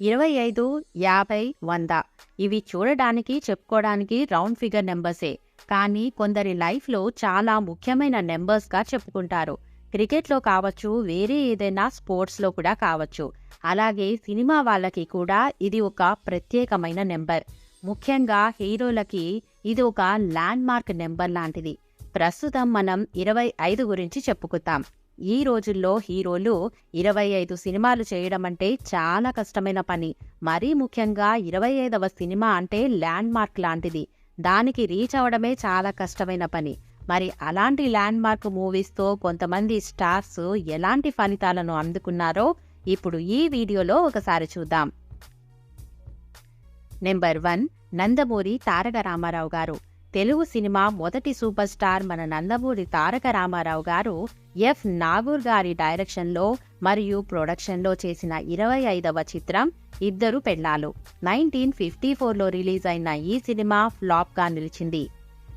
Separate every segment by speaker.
Speaker 1: ఇరవై ఐదు యాభై వంద. ఇవి చూడడానికి చెప్పుకోవడానికి రౌండ్ ఫిగర్ నెంబర్సే. కానీ కొందరి లైఫ్లో చాలా ముఖ్యమైన నెంబర్స్గా చెప్పుకుంటారు. క్రికెట్లో కావచ్చు వేరే ఏదైనా స్పోర్ట్స్లో కూడా కావచ్చు. అలాగే సినిమా వాళ్ళకి కూడా ఇది ఒక ప్రత్యేకమైన నెంబర్. ముఖ్యంగా హీరోలకి ఇది ఒక ల్యాండ్ మార్క్ నెంబర్ లాంటిది. ప్రస్తుతం మనం ఇరవై ఐదు గురించి చెప్పుకుందాం ఈ రోజుల్లో హీరోలు ఇరవై ఐదు సినిమాలు చేయడం అంటే చాలా కష్టమైన పని. మరీ ముఖ్యంగా ఇరవై ఐదవ సినిమా అంటే ల్యాండ్ మార్క్ లాంటిది. దానికి రీచ్ అవడమే చాలా కష్టమైన పని. మరి అలాంటి ల్యాండ్ మార్క్ మూవీస్తో కొంతమంది స్టార్స్ ఎలాంటి ఫలితాలను అందుకున్నారో ఇప్పుడు ఈ వీడియోలో ఒకసారి చూద్దాం. నెంబర్ వన్ నందమూరి తారక రామారావు గారు. తెలుగు సినిమా మొదటి సూపర్ స్టార్ మన నందమూరి తారక రామారావు గారు ఎఫ్ నాగూర్ గారి డైరెక్షన్లో మరియు ప్రొడక్షన్లో చేసిన ఇరవై ఐదవ చిత్రం ఇద్దరు పెళ్ళాలు. నైన్టీన్ ఫిఫ్టీ ఫోర్లో రిలీజ్ అయిన ఈ సినిమా ఫ్లాప్గా నిలిచింది.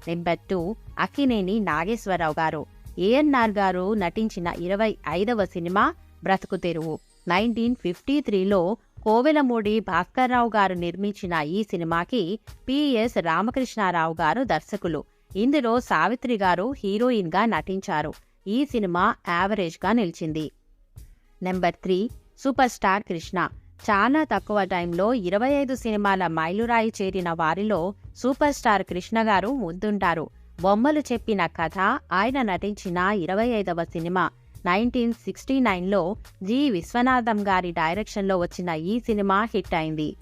Speaker 1: నెంబర్ టూ అక్కినేని నాగేశ్వరరావు గారు. ఏఎన్ఆర్ గారు నటించిన ఇరవై ఐదవ సినిమా బ్రతుకు తెరువు. నైన్టీన్ ఫిఫ్టీ త్రీలో కోవెలమూడి భాస్కర్రావు గారు నిర్మించిన ఈ సినిమాకి పిఎస్ రామకృష్ణారావు గారు దర్శకులు. ఇందులో సావిత్రి గారు హీరోయిన్గా నటించారు. ఈ సినిమా యావరేజ్గా నిలిచింది. Number three super star Krishna. చాలా తక్కువ టైంలో ఇరవై ఐదు సినిమాల మైలురాయి చేరిన వారిలో సూపర్ స్టార్ కృష్ణ గారు ముందుంటారు. బొమ్మలు చెప్పిన కథ ఆయన నటించిన ఇరవై ఐదవ సినిమా. నైన్టీన్ సిక్స్టీ నైన్లో జి విశ్వనాథం గారి డైరెక్షన్లో వచ్చిన ఈ సినిమా హిట్ అయింది.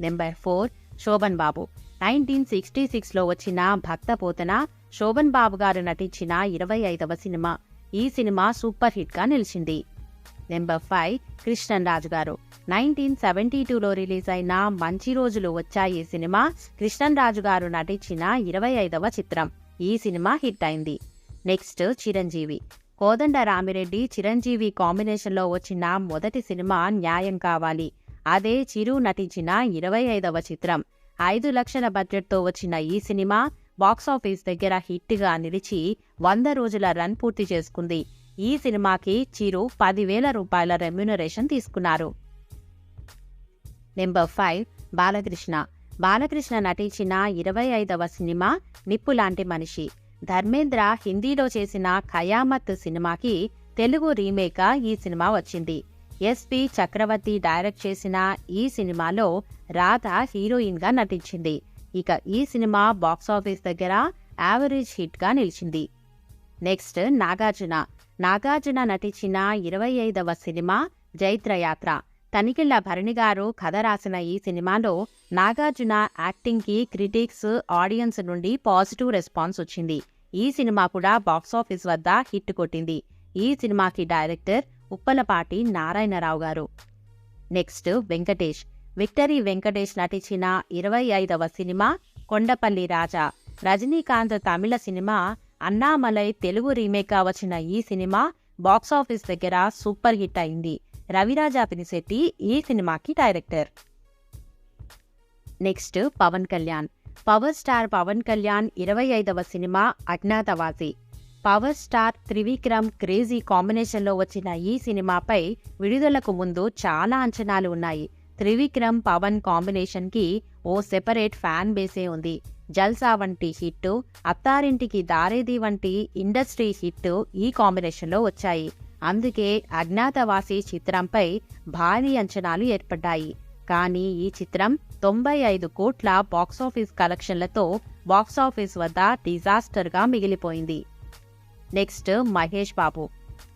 Speaker 1: Number four Sobhan Babu. Nineteen sixty సిక్స్లో వచ్చిన భక్తపోతన శోభన్ బాబు గారు నటించిన ఇరవై ఐదవ సినిమా. ఈ సినిమా సూపర్ హిట్గా నిలిచింది. నెంబర్ ఫైవ్ కృష్ణన్ రాజు గారు. నైన్టీన్ సెవెంటీ టూలో రిలీజ్ అయిన మంచి రోజులు వచ్చాయి సినిమా కృష్ణన్ రాజు గారు నటించిన ఇరవై ఐదవ చిత్రం. ఈ సినిమా హిట్ అయింది. నెక్స్ట్ చిరంజీవి. కోదండ రామిరెడ్డి చిరంజీవి కాంబినేషన్లో వచ్చిన మొదటి సినిమా న్యాయం కావాలి. అదే చిరు నటించిన ఇరవై ఐదవ చిత్రం. ఐదు లక్షల బడ్జెట్తో వచ్చిన ఈ సినిమా బాక్సాఫీస్ దగ్గర హిట్గా నిలిచి వంద రోజుల రన్ పూర్తి చేసుకుంది. ఈ సినిమాకి చిరు పదివేల రూపాయల రెమ్యునరేషన్ తీసుకున్నారు. Number five Balakrishna. బాలకృష్ణ నటించిన ఇరవై ఐదవ సినిమా నిప్పు లాంటి మనిషి. ధర్మేంద్ర హిందీలో చేసిన ఖయామత్ సినిమాకి తెలుగు రీమేక్గా ఈ సినిమా వచ్చింది. ఎస్పి చక్రవర్తి డైరెక్ట్ చేసిన ఈ సినిమాలో రాధ హీరోయిన్గా నటించింది. ఇక ఈ సినిమా బాక్సాఫీస్ దగ్గర యావరేజ్ హిట్గా నిలిచింది. నెక్స్ట్ నాగార్జున. నాగార్జున నటించిన ఇరవై ఐదవ సినిమా జైత్రయాత్ర. తనికెళ్ళ భరణిగారు కథ రాసిన ఈ సినిమాలో నాగార్జున యాక్టింగ్కి క్రిటిక్స్ ఆడియన్స్ నుండి పాజిటివ్ రెస్పాన్స్ వచ్చింది. ఈ సినిమా కూడా బాక్సాఫీస్ వద్ద హిట్ కొట్టింది. ఈ సినిమాకి డైరెక్టర్ ఉప్పలపాటి నారాయణరావు గారు. నెక్స్ట్ వెంకటేష్. విక్టరీ వెంకటేష్ నటించిన ఇరవై ఐదవ సినిమా కొండపల్లి రాజా. రజనీకాంత్ తమిళ సినిమా అన్నామలై తెలుగు రీమేక్గా వచ్చిన ఈ సినిమా బాక్సాఫీస్ దగ్గర సూపర్ హిట్ అయింది. రవిరాజా పినిశెట్టి ఈ సినిమాకి director. Next Pawan Kalyan. Power star Pawan Kalyan ఇరవై ఐదవ cinema Agnyaathavaasi. Power star Trivikram crazy కాంబినేషన్లో వచ్చిన ఈ సినిమాపై విడుదలకు ముందు చాలా అంచనాలు ఉన్నాయి. త్రివిక్రమ్ పవన్ కాంబినేషన్కి ఓ సెపరేట్ ఫ్యాన్ బేసే ఉంది. జల్సా వంటి హిట్ అత్తారింటికి దారేది వంటి ఇండస్ట్రీ హిట్ ఈ కాంబినేషన్లో వచ్చాయి. అందుకే అజ్ఞాతవాసి చిత్రంపై భారీ అంచనాలు ఏర్పడ్డాయి. కానీ ఈ చిత్రం తొంభై ఐదు కోట్ల బాక్సాఫీస్ కలెక్షన్లతో బాక్సాఫీస్ వద్ద డిజాస్టర్గా మిగిలిపోయింది. Next Mahesh Babu.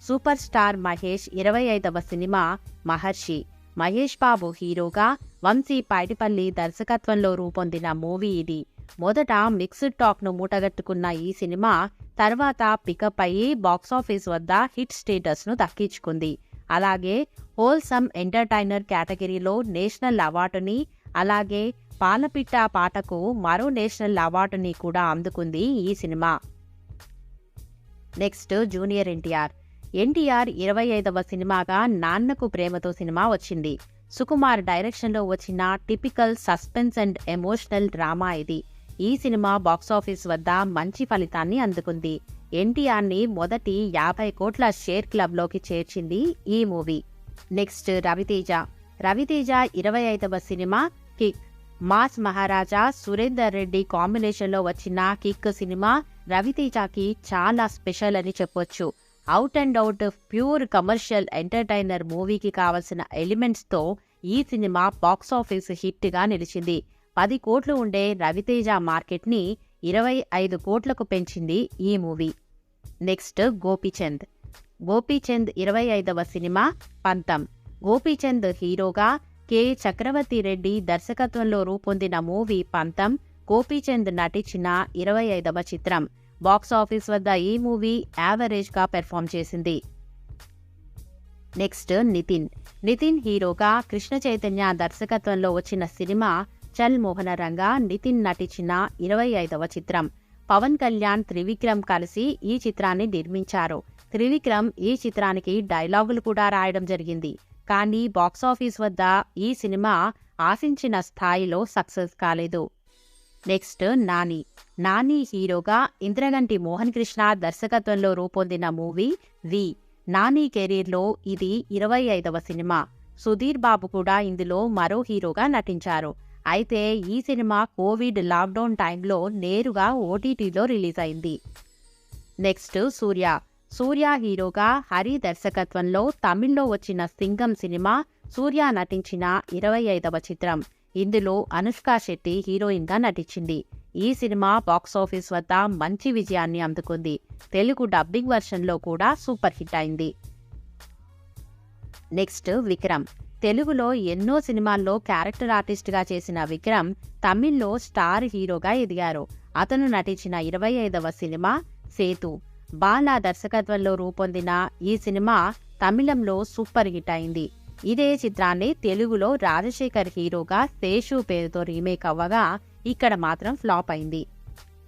Speaker 1: Super star Mahesh ఇరవై ఐదవ సినిమా మహర్షి. మహేష్ బాబు హీరోగా వంశీ పైటిపల్లి దర్శకత్వంలో రూపొందిన మూవీ ఇది. మొదట మిక్స్డ్ టాక్ను మూటగట్టుకున్న ఈ సినిమా తర్వాత పికప్ అయ్యి బాక్సాఫీస్ వద్ద హిట్ స్టేటస్ను దక్కించుకుంది. అలాగే హోల్సమ్ ఎంటర్టైనర్ కేటగిరీలో నేషనల్ అవార్డుని అలాగే పాలపిట్ట పాటకు మరో నేషనల్ అవార్డుని కూడా అందుకుంది ఈ cinema. Next junior NTR NTR ఇరవై ఐదవ సినిమాగా నాన్నకు ప్రేమతో సినిమా వచ్చింది. సుకుమార్ డైరెక్షన్లో వచ్చిన typical suspense and emotional drama ఇది. ఈ సినిమా బాక్సాఫీస్ వద్ద మంచి ఫలితాన్ని అందుకుంది. ఎన్టీఆర్ని మొదటి యాభై కోట్ల షేర్ క్లబ్లోకి చేర్చింది ఈ మూవీ. నెక్స్ట్ రవితేజ. రవితేజ ఇరవై ఐదవ cinema kick. Mass Maharaja Surender Reddy కాంబినేషన్లో వచ్చిన కిక్ సినిమా రవితేజకి చాలా స్పెషల్ అని చెప్పొచ్చు. Out and out pure commercial entertainer మూవీకి కావలసిన ఎలిమెంట్స్తో ఈ సినిమా బాక్సాఫీస్ హిట్గా నిలిచింది. పది కోట్లు ఉండే రవితేజ మార్కెట్ని ఇరవై ఐదు కోట్లకు పెంచింది ఈ మూవీ. నెక్స్ట్ గోపీచంద్. గోపీచంద్ ఇరవై ఐదవ సినిమా పంతం. గోపీచంద్ హీరోగా కె. చక్రవర్తి రెడ్డి దర్శకత్వంలో రూపొందిన మూవీ పంతం గోపీచంద్ నటించిన ఇరవై ఐదవ చిత్రం. బాక్స్ ఆఫీస్ వద్ద ఈ మూవీ యావరేజ్గా పెర్ఫామ్ చేసింది. నెక్స్ట్ నితిన్. నితిన్ హీరోగా కృష్ణ చైతన్య దర్శకత్వంలో వచ్చిన సినిమా చల్ మోహనరంగా నితిన్ నటించిన ఇరవై ఐదవ చిత్రం. పవన్ కళ్యాణ్ త్రివిక్రమ్ కలిసి ఈ చిత్రాన్ని నిర్మించారు. త్రివిక్రమ్ ఈ చిత్రానికి డైలాగులు కూడా రాయడం జరిగింది. కానీ బాక్సాఫీస్ వద్ద ఈ సినిమా ఆశించిన స్థాయిలో సక్సెస్ కాలేదు. నెక్స్ట్ నాని. నాని హీరోగా ఇంద్రగంటి మోహన్ కృష్ణ దర్శకత్వంలో రూపొందిన మూవీ వి నాని కెరీర్లో ఇది ఇరవై ఐదవ సినిమా. సుధీర్ బాబు కూడా ఇందులో మరో హీరోగా నటించారు. అయితే ఈ సినిమా కోవిడ్ లాక్డౌన్ టైంలో నేరుగా ఓటీటీలో రిలీజ్ అయింది. నెక్స్ట్ సూర్య. సూర్య హీరోగా హరి దర్శకత్వంలో తమిళ్ళో వచ్చిన సింగం సినిమా సూర్య నటించిన ఇరవై ఐదవ చిత్రం. ఇందులో అనుష్క శెట్టి హీరోయిన్గా నటించింది. ఈ సినిమా బాక్సాఫీస్ వద్ద మంచి విజయాన్ని అందుకుంది. తెలుగు డబ్బింగ్ వెర్షన్లో కూడా సూపర్ హిట్ అయింది. నెక్స్ట్ విక్రమ్. తెలుగులో ఎన్నో సినిమాల్లో క్యారెక్టర్ ఆర్టిస్ట్గా చేసిన విక్రమ్ తమిళ్ళో స్టార్ హీరోగా ఎదిగారు. అతను నటించిన ఇరవై ఐదవ సినిమా సేతు. బాలా దర్శకత్వంలో రూపొందిన ఈ సినిమా తమిళంలో సూపర్ హిట్ అయింది. ఇదే చిత్రాన్ని తెలుగులో రాజశేఖర్ హీరోగా శేషు పేరుతో రీమేక్ అవ్వగా ఇక్కడ మాత్రం ఫ్లాప్ అయింది.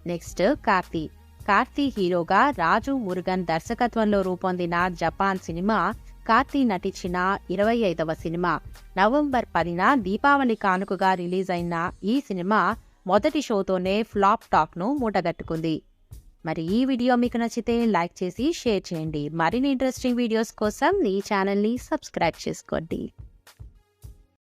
Speaker 1: నెక్స్ట్ కార్తీ. కార్తీ హీరోగా రాజు మురుగన్ దర్శకత్వంలో రూపొందిన జపాన్ సినిమా కార్తీ నటించిన ఇరవై ఐదవ సినిమా నవంబర్ పదిన దీపావళి కానుకగా రిలీజ్ అయిన ఈ సినిమా మొదటి షోతోనే ఫ్లాప్ టాక్ను మూటగట్టుకుంది. మరి ఈ వీడియో మీకు నచ్చితే లైక్ చేసి షేర్ చేయండి. మరిన్ని ఇంట్రెస్టింగ్ వీడియోస్ కోసం ఈ ఛానల్ని సబ్స్క్రైబ్ చేసుకోండి.